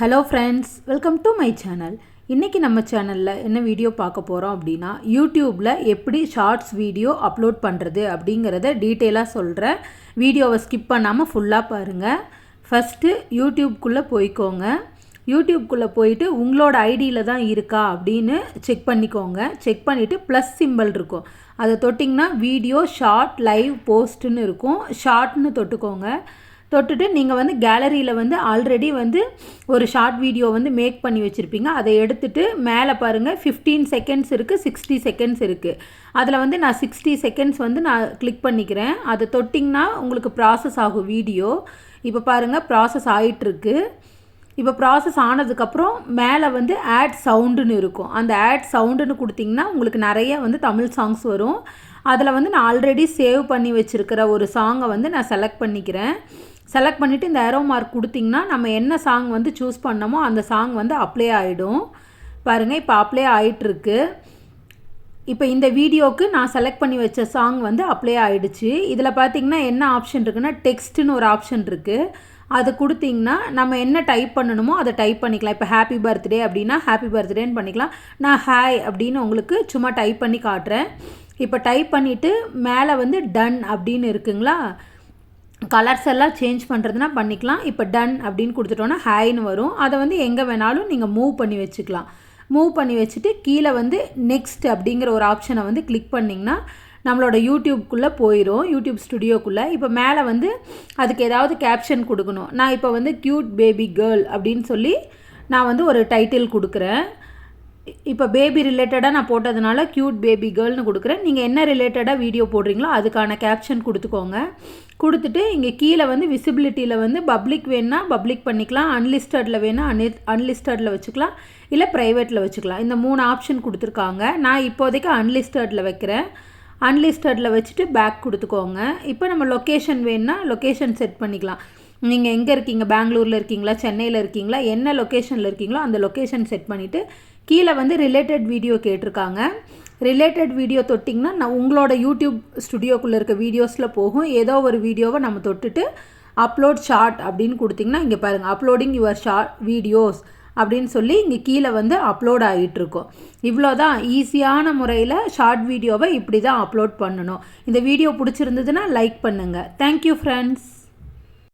Hello friends welcome to my channel இன்றைக்கி நம்ம சேனலில் என்ன வீடியோ பார்க்க போகிறோம் அப்படின்னா யூடியூப்பில் எப்படி ஷார்ட்ஸ் வீடியோ அப்லோட் பண்ணுறது அப்படிங்கிறத டீட்டெயிலாக சொல்கிறேன் வீடியோவை ஸ்கிப் பண்ணாமல் ஃபுல்லாக பாருங்கள் ஃபஸ்ட்டு யூடியூப்குள்ளே போய்க்கோங்க. யூடியூப்குள்ளே போயிட்டு உங்களோட ஐடியில் தான் இருக்கா அப்படின்னு செக் பண்ணிக்கோங்க. செக் பண்ணிவிட்டு ப்ளஸ் சிம்பிள் இருக்கும். அதை தொட்டிங்கன்னா வீடியோ ஷார்ட் லைவ் போஸ்ட்டுன்னு இருக்கும். ஷார்ட்னு தொட்டுக்கோங்க. தொட்டுட்டு நீங்கள் வந்து கேலரியில் வந்து ஆல்ரெடி வந்து ஒரு ஷார்ட் வீடியோ வந்து மேக் பண்ணி வச்சுருப்பீங்க. அதை எடுத்துகிட்டு மேலே பாருங்கள் ஃபிஃப்டீன் செகண்ட்ஸ் இருக்குது சிக்ஸ்டி செகண்ட்ஸ் இருக்குது அதில் வந்து நான் சிக்ஸ்டி செகண்ட்ஸ் வந்து நான் கிளிக் பண்ணிக்கிறேன். அதை தொட்டிங்கன்னா உங்களுக்கு ப்ராசஸ் ஆகும் வீடியோ இப்போ பாருங்கள் ப்ராசஸ் ஆகிட்டுருக்கு இப்போ ப்ராசஸ் ஆனதுக்கப்புறம் மேலே வந்து ஆட் சவுண்டுன்னு இருக்கும். அந்த ஆட் சவுண்டுன்னு கொடுத்திங்கன்னா உங்களுக்கு நிறைய வந்து தமிழ் சாங்ஸ் வரும். அதில் வந்து நான் ஆல்ரெடி சேவ் பண்ணி வச்சுருக்கிற ஒரு சாங்கை வந்து நான் செலக்ட் பண்ணிக்கிறேன். செலக்ட் பண்ணிவிட்டு இந்த ஏரோ மார்க் கொடுத்திங்கன்னா நம்ம என்ன சாங் வந்து சூஸ் பண்ணமோ அந்த சாங் வந்து அப்ளை ஆகிடும் பாருங்கள் இப்போ அப்ளை ஆகிட்டுருக்கு இப்போ இந்த வீடியோவுக்கு நான் செலக்ட் பண்ணி வச்ச சாங் வந்து அப்ளை ஆகிடுச்சு இதில் பார்த்திங்கன்னா என்ன ஆப்ஷன் இருக்குன்னா டெக்ஸ்ட்டுன்னு ஒரு ஆப்ஷன் இருக்குது அது கொடுத்திங்கன்னா நம்ம என்ன டைப் பண்ணணுமோ அதை டைப் பண்ணிக்கலாம். இப்போ ஹாப்பி பர்த்டே அப்படின்னா ஹாப்பி பர்த்டேன்னு பண்ணிக்கலாம். நான் ஹாய் அப்படின்னு உங்களுக்கு சும்மா டைப் பண்ணி காட்டுறேன். இப்போ டைப் பண்ணிவிட்டு மேலே வந்து டன் அப்படின்னு இருக்குங்களா? கலர்ஸ் எல்லாம் சேஞ்ச் பண்ணுறதுனா பண்ணிக்கலாம். இப்போ டன் அப்படின்னு கொடுத்துட்டோன்னா ஹாய்னு வரும். அதை வந்து எங்கே வேணாலும் நீங்கள் மூவ் பண்ணி வச்சுக்கலாம். மூவ் பண்ணி வச்சுட்டு கீழே வந்து நெக்ஸ்ட் அப்படிங்கிற ஒரு ஆப்ஷனை வந்து கிளிக் பண்ணிங்கன்னா நம்மளோட யூடியூப்குள்ளே போயிடும் யூடியூப் ஸ்டுடியோக்குள்ளே இப்போ மேலே வந்து அதுக்கு ஏதாவது கேப்ஷன் கொடுக்கணும். நான் இப்போ வந்து க்யூட் பேபி கேர்ள் அப்படின்னு சொல்லி நான் வந்து ஒரு டைட்டில் கொடுக்குறேன். இப்போ பேபி ரிலேட்டடாக நான் போட்டதுனால க்யூட் பேபி கேர்ள்னு கொடுக்குறேன். நீங்கள் என்ன ரிலேட்டடாக வீடியோ போடுறீங்களோ அதுக்கான கேப்ஷன் கொடுத்துக்கோங்க. கொடுத்துட்டு இங்கே கீழே வந்து விசிபிலிட்டியில் வந்து பப்ளிக் வேணால் பப்ளிக் பண்ணிக்கலாம். அன்லிஸ்டடில் வேணால் அன்லி அன்லிஸ்டடில் வச்சுக்கலாம். இல்லை ப்ரைவேட்டில் வச்சுக்கலாம். இந்த மூணு ஆப்ஷன் கொடுத்துருக்காங்க. நான் இப்போதைக்கு அன்லிஸ்டடில் வைக்கிறேன். அன்லிஸ்டடில் வச்சுட்டு பேக் கொடுத்துக்கோங்க. இப்போ நம்ம லொக்கேஷன் வேணுன்னா லொக்கேஷன் செட் பண்ணிக்கலாம். நீங்கள் எங்கே இருக்கீங்க? பெங்களூரில் இருக்கீங்களா? சென்னையில் இருக்கீங்களா? என்ன லொக்கேஷனில் இருக்கீங்களோ அந்த லொக்கேஷன் செட் பண்ணிவிட்டு கீழே வந்து ரிலேட்டட் வீடியோ கேட்டிருக்காங்க. ரிலேட்டட் வீடியோ தொட்டிங்கன்னா நான் உங்களோட யூடியூப் ஸ்டுடியோக்குள்ளே இருக்க வீடியோஸில் போகும். ஏதோ ஒரு வீடியோவை நம்ம தொட்டுட்டு அப்லோட் ஷார்ட் அப்படின்னு கொடுத்திங்கன்னா இங்கே பாருங்கள் அப்லோடிங் யுவர் ஷார்ட் வீடியோஸ் அப்படின்னு சொல்லி இங்கே கீழே வந்து அப்லோட் ஆகிட்டுருக்கோம் இவ்வளோ தான் ஈஸியான முறையில் ஷார்ட் வீடியோவை இப்படி தான் அப்லோட் பண்ணணும். இந்த வீடியோ பிடிச்சிருந்ததுன்னா லைக் பண்ணுங்கள் தேங்க்யூ ஃப்ரெண்ட்ஸ்